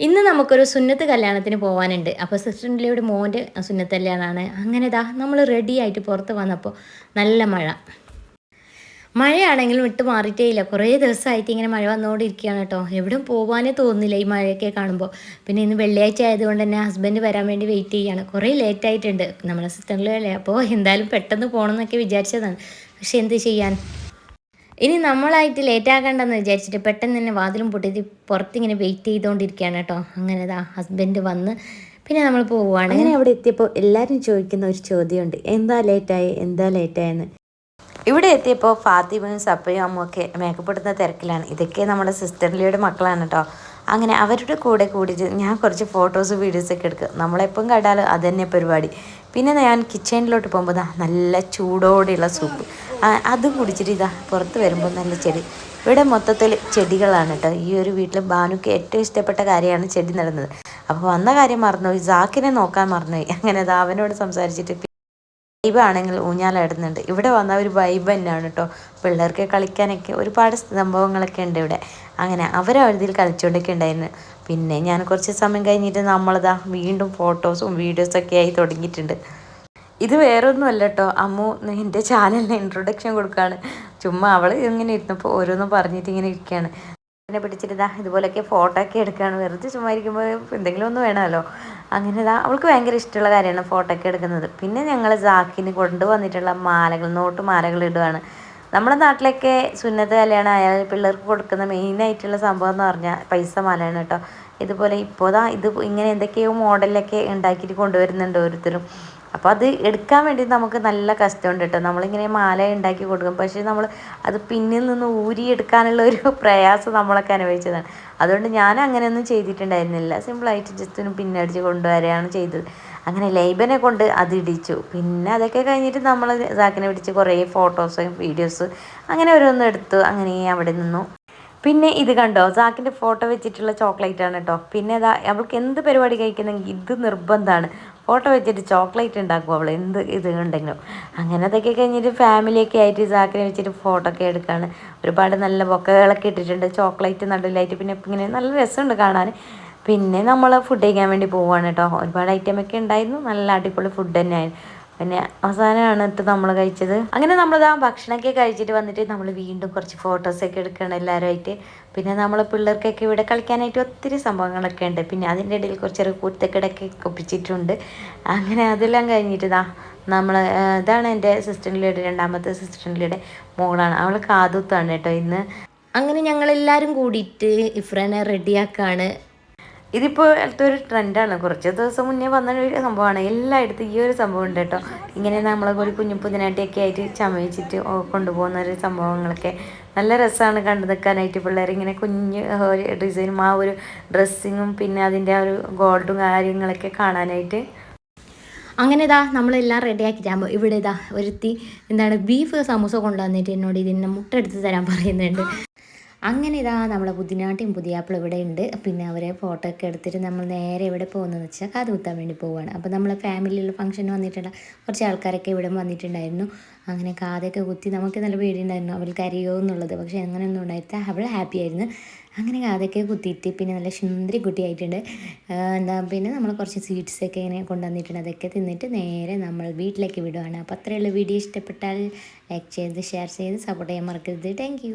ഇന്ന് നമുക്കൊരു സുന്നത്ത് കല്യാണത്തിന് പോകാനുണ്ട് അപ്പോൾ സിസ്റ്ററിന്റെ മോന്റെ സുന്നത്ത് കല്യാണമാണ് അങ്ങനെ ഇതാ നമ്മൾ റെഡി ആയിട്ട് പുറത്ത് വന്നപ്പോൾ നല്ല മഴ. മഴയാണെങ്കിലും വിട്ട് മാറിയിട്ടേ ഇല്ല. കുറേ ദിവസമായിട്ട് ഇങ്ങനെ മഴ വന്നുകൊണ്ടിരിക്കുകയാണ് കേട്ടോ. എവിടെയും പോകാനേ തോന്നുന്നില്ല ഈ മഴയൊക്കെ കാണുമ്പോൾ. പിന്നെ ഇന്ന് വെള്ളിയാഴ്ച ആയതുകൊണ്ട് തന്നെ ഹസ്ബൻഡ് വരാൻ വേണ്ടി വെയിറ്റ് ചെയ്യുകയാണ്. കുറേ ലേറ്റ് ആയിട്ടുണ്ട്. നമ്മളെ സിസ്റ്ററിലല്ലേ അപ്പോൾ എന്തായാലും പെട്ടെന്ന് പോകണം എന്നൊക്കെ വിചാരിച്ചതാണ്. പക്ഷെ എന്ത് ചെയ്യാൻ? ഇനി നമ്മളായിട്ട് ലേറ്റ് ആകണ്ടെന്ന് വിചാരിച്ചിട്ട് പെട്ടെന്ന് തന്നെ വാതിലും പൊട്ടിയിട്ട് പുറത്തിങ്ങനെ വെയിറ്റ് ചെയ്തുകൊണ്ടിരിക്കുകയാണ് കേട്ടോ. അങ്ങനെ ഇതാ ഹസ്ബൻഡ് വന്ന് പിന്നെ നമ്മൾ പോവുകയാണ് അങ്ങനെ അവിടെ എത്തിയപ്പോൾ എല്ലാവരും ചോദിക്കുന്ന ഒരു ചോദ്യമുണ്ട്. എന്താ ലേറ്റായി എന്താ ലേറ്റായെന്ന് ഇവിടെ എത്തിയപ്പോൾ ഫാത്തിമയും സപ്പയും അമ്മയൊക്കെ മേക്കപ്പ് ഇടുന്ന തിരക്കിലാണ്. ഇതൊക്കെ നമ്മുടെ സിസ്റ്റർലിയുടെ മക്കളാണ് കേട്ടോ. അങ്ങനെ അവരുടെ കൂടെ കൂടിയിട്ട് ഞാൻ കുറച്ച് ഫോട്ടോസ് വീഡിയോസൊക്കെ എടുക്കും നമ്മളെപ്പം കണ്ടാൽ അത് തന്നെ പരിപാടി. പിന്നെ ഞാൻ കിച്ചണിലോട്ട് പോകുമ്പോൾ നല്ല ചൂടോടെയുള്ള സൂപ്പ് അത് കുടിച്ചിട്ട് ഇതാ പുറത്ത് വരുമ്പോൾ നല്ല ചെടി. ഇവിടെ മൊത്തത്തിൽ ചെടികളാണ് കേട്ടോ. ഈ ഒരു വീട്ടിൽ ബാനുക്ക് ഏറ്റവും ഇഷ്ടപ്പെട്ട കാര്യമാണ് ചെടി നടുന്നത്. അപ്പോൾ വന്ന കാര്യം മറന്നുപോയി. ജാക്കിനെ നോക്കാൻ മറന്നുപോയി. അങ്ങനെ അത് അവനോട് സംസാരിച്ചിട്ട് വൈബ് ആണെങ്കിൽ ഊഞ്ഞാലാടുന്നുണ്ട് ഇവിടെ വന്ന ഒരു വൈബ് തന്നെയാണ് കേട്ടോ. പിള്ളേർക്ക് കളിക്കാനൊക്കെ ഒരുപാട് സംഭവങ്ങളൊക്കെ ഉണ്ട് ഇവിടെ. അങ്ങനെ അവരവരുതിൽ കളിച്ചുകൊണ്ടൊക്കെ ഉണ്ടായിരുന്നു. പിന്നെ ഞാൻ കുറച്ച് സമയം കഴിഞ്ഞിട്ട് നമ്മളിതാ വീണ്ടും ഫോട്ടോസും വീഡിയോസൊക്കെ ആയി തുടങ്ങിയിട്ടുണ്ട്. ഇത് വേറൊന്നും അല്ല കേട്ടോ അമ്മു എന്റെ ചാനലിന് ഇൻട്രൊഡക്ഷൻ കൊടുക്കുകയാണ് ചുമ്മാ അവൾ ഇങ്ങനെ ഇരുന്നപ്പോൾ ഓരോന്നും പറഞ്ഞിട്ട് ഇങ്ങനെ ഇരിക്കുകയാണ് എന്നെ പിടിച്ചിട്ട് ഇതാ ഇതുപോലെയൊക്കെ ഫോട്ടോ ഒക്കെ എടുക്കുകയാണ് വെറുതെ ചുമ്മാ ഇരിക്കുമ്പോൾ എന്തെങ്കിലും ഒന്ന് വേണമല്ലോ. അങ്ങനെ ഇതാ അവൾക്ക് ഭയങ്കര ഇഷ്ടമുള്ള കാര്യമാണ് ഫോട്ടോ ഒക്കെ എടുക്കുന്നത്. പിന്നെ ഞങ്ങൾ ജാക്കിന് കൊണ്ടുവന്നിട്ടുള്ള മാലകൾ നോട്ട് മാലകൾ ഇടുകയാണ് നമ്മുടെ നാട്ടിലൊക്കെ സുന്നത്ത് കല്യാണം ആയാൽ പിള്ളേർക്ക് കൊടുക്കുന്ന മെയിനായിട്ടുള്ള സംഭവം എന്ന് പറഞ്ഞാൽ പൈസ മാലയാണ് കേട്ടോ. ഇതുപോലെ ഇപ്പോൾ ദാ ഇത് ഇങ്ങനെ എന്തൊക്കെയോ മോഡലൊക്കെ ഉണ്ടാക്കിയിട്ട് കൊണ്ടുവരുന്നുണ്ട് ഓരോരുത്തരും. അപ്പോൾ അത് എടുക്കാൻ വേണ്ടി നമുക്ക് നല്ല കഷ്ടമുണ്ട് കേട്ടോ. നമ്മളിങ്ങനെ മാല ഉണ്ടാക്കി കൊടുക്കും. പക്ഷേ നമ്മൾ അത് പിന്നിൽ നിന്ന് ഊരിയെടുക്കാനുള്ള ഒരു പ്രയാസം നമ്മളൊക്കെ അനുഭവിച്ചതാണ്. അതുകൊണ്ട് ഞാൻ അങ്ങനെയൊന്നും ചെയ്തിട്ടുണ്ടായിരുന്നില്ല. സിമ്പിളായിട്ട് ജസ്റ്റ് ഒന്ന് പിന്നടിച്ച് കൊണ്ടുവരികയാണ് ചെയ്തത്. അങ്ങനെ ലൈബനെ കൊണ്ട് അത് ഇടിച്ചു പിന്നെ അതൊക്കെ കഴിഞ്ഞിട്ട് നമ്മൾ സാക്കിനെ പിടിച്ച് കുറേ ഫോട്ടോസും വീഡിയോസ് അങ്ങനെ ഓരോന്നും എടുത്തു അങ്ങനെ അവിടെ നിന്നു. പിന്നെ ഇത് കണ്ടോ? സാക്കിന്റെ ഫോട്ടോ വെച്ചിട്ടുള്ള ചോക്ലേറ്റ് ആണ് കേട്ടോ പിന്നെ അതാ അവൾക്ക് എന്ത് പരിപാടി കഴിക്കുന്നെങ്കിൽ ഇത് നിർബന്ധമാണ് ഫോട്ടോ വെച്ചിട്ട് ചോക്ലേറ്റ് ഉണ്ടാക്കും അവൾ എന്ത് ഇത് ഉണ്ടെങ്കിലും. അങ്ങനെ അതൊക്കെ കഴിഞ്ഞിട്ട് ഫാമിലിയൊക്കെ ആയിട്ട് സാക്കിനെ വെച്ചിട്ട് ഫോട്ടോ ഒക്കെ എടുക്കുകയാണ് ഒരുപാട് നല്ല ബൊക്കകളൊക്കെ ഇട്ടിട്ടുണ്ട്. ചോക്ലേറ്റ് നടുവിലായിട്ട് പിന്നെ ഇങ്ങനെ നല്ല രസമുണ്ട് കാണാൻ. പിന്നെ നമ്മൾ ഫുഡ് കഴിക്കാൻ വേണ്ടി പോവുകയാണ് കേട്ടോ ഒരുപാട് ഐറ്റമൊക്കെ ഉണ്ടായിരുന്നു. നല്ല അടിപൊളി ഫുഡ് തന്നെയായിരുന്നു. പിന്നെ അവസാനമാണ് ഇത് നമ്മൾ കഴിച്ചത്. അങ്ങനെ നമ്മളിതാ ഭക്ഷണമൊക്കെ കഴിച്ചിട്ട് വന്നിട്ട് നമ്മൾ വീണ്ടും കുറച്ച് ഫോട്ടോസൊക്കെ എടുക്കണം എല്ലാവരുമായിട്ട് പിന്നെ നമ്മൾ പിള്ളേർക്കൊക്കെ ഇവിടെ കളിക്കാനായിട്ട് ഒത്തിരി സംഭവങ്ങളൊക്കെ ഉണ്ട്. പിന്നെ അതിന്റെ ഇടയിൽ കുറച്ച് കൂത്തക്കിടക്കെ ഒപ്പിച്ചിട്ടുണ്ട് അങ്ങനെ അതെല്ലാം കഴിഞ്ഞിട്ട് നമ്മൾ ഇതാണ് എന്റെ സിസ്റ്ററിന്റെ രണ്ടാമത്തെ സിസ്റ്ററിന്റെ മോളാണ്. അവൾ കാതുത്താണ് കേട്ടോ ഇന്ന്. അങ്ങനെ ഞങ്ങളെല്ലാവരും കൂടിയിട്ട് ഇഫ്രനെ റെഡിയാക്കാണ് ഇതിപ്പോൾ ഒരു ട്രെൻഡാണ്. കുറച്ച് ദിവസം മുന്നേ വന്ന ഒരു സംഭവമാണ്. എല്ലായിടത്തും ഈ ഒരു സംഭവം ഉണ്ട് കേട്ടോ. ഇങ്ങനെ നമ്മളെ പോലെ കുഞ്ഞു പുതിനായിട്ടൊക്കെ ആയിട്ട് ചമയിച്ചിട്ട് കൊണ്ടുപോകുന്ന ഒരു സംഭവങ്ങളൊക്കെ നല്ല രസമാണ് കണ്ടു നിൽക്കാനായിട്ട് പിള്ളേർ ഇങ്ങനെ കുഞ്ഞ് ഒരു ഡിസൈനും ആ ഒരു ഡ്രസ്സിങ്ങും പിന്നെ അതിന്റെ ആ ഒരു ഗോൾഡും കാര്യങ്ങളൊക്കെ കാണാനായിട്ട്. അങ്ങനെ ഇതാ നമ്മളെല്ലാം റെഡിയാക്കിയിട്ടാകുമ്പോൾ ഇവിടെ ഇതാ ഒരുത്തി എന്താണ് ബീഫ് സമൂസ കൊണ്ടുവന്നിട്ട് എന്നോട് ഇതിന്റെ മുട്ട എടുത്ത് തരാൻ പറയുന്നുണ്ട്. അങ്ങനെ ഇതാ നമ്മളെ പുതിനാട്ടിയും പുതിയാപ്പിളും ഇവിടെ ഉണ്ട്. പിന്നെ അവരെ ഫോട്ടോ ഒക്കെ എടുത്തിട്ട് നമ്മൾ നേരെ ഇവിടെ പോകുന്നതെന്ന് വെച്ചാൽ കാത് കുത്താൻ വേണ്ടി പോവുകയാണ് അപ്പോൾ നമ്മളെ ഫാമിലിയിലുള്ള ഫംഗ്ഷൻ വന്നിട്ടുണ്ട് കുറച്ച് ആൾക്കാരൊക്കെ ഇവിടെ വന്നിട്ടുണ്ടായിരുന്നു. അങ്ങനെ കാതൊക്കെ കുത്തി നമുക്ക് നല്ല പേടിയുണ്ടായിരുന്നു. അവൾക്ക് അറിയോ എന്നുള്ളത്. പക്ഷേ അങ്ങനെയൊന്നും ഉണ്ടായിട്ട് അവൾ ഹാപ്പി ആയിരുന്നു. അങ്ങനെ കാതൊക്കെ കുത്തിയിട്ട് പിന്നെ നല്ല സുന്ദരി കുട്ടിയായിട്ടുണ്ട്. എന്താ പിന്നെ നമ്മൾ കുറച്ച് സ്വീറ്റ്സൊക്കെ ഇങ്ങനെ കൊണ്ടുവന്നിട്ടുണ്ട്. അതൊക്കെ തിന്നിട്ട് നേരെ നമ്മൾ വീട്ടിലേക്ക് വിടുകയാണ് അപ്പോൾ അത്രയുള്ള വീഡിയോ ഇഷ്ടപ്പെട്ടാൽ ലൈക്ക് ചെയ്ത് ഷെയർ ചെയ്ത് സപ്പോർട്ട് ചെയ്യാൻ മറക്കരുത്. താങ്ക്